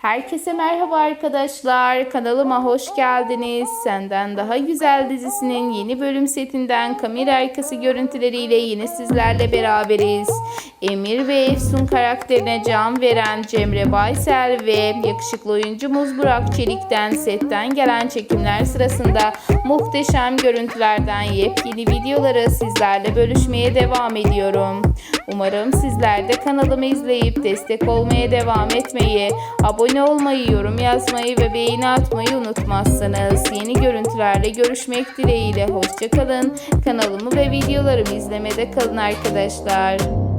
Herkese merhaba arkadaşlar. Kanalıma hoş geldiniz. Senden Daha Güzel dizisinin yeni bölüm setinden kamera arkası görüntüleriyle yine sizlerle beraberiz. Emir ve Efsun karakterine can veren Cemre Baysel ve yakışıklı oyuncumuz Burak Çelik'ten setten gelen çekimler sırasında muhteşem görüntülerden yepyeni videoları sizlerle bölüşmeye devam ediyorum. Umarım sizler de kanalımı izleyip destek olmaya devam etmeyi, abone olmayı, yorum yazmayı ve beğeni atmayı unutmazsınız. Yeni görüntülerle görüşmek dileğiyle. Hoşçakalın. Kanalımı ve videolarımı izlemede kalın arkadaşlar.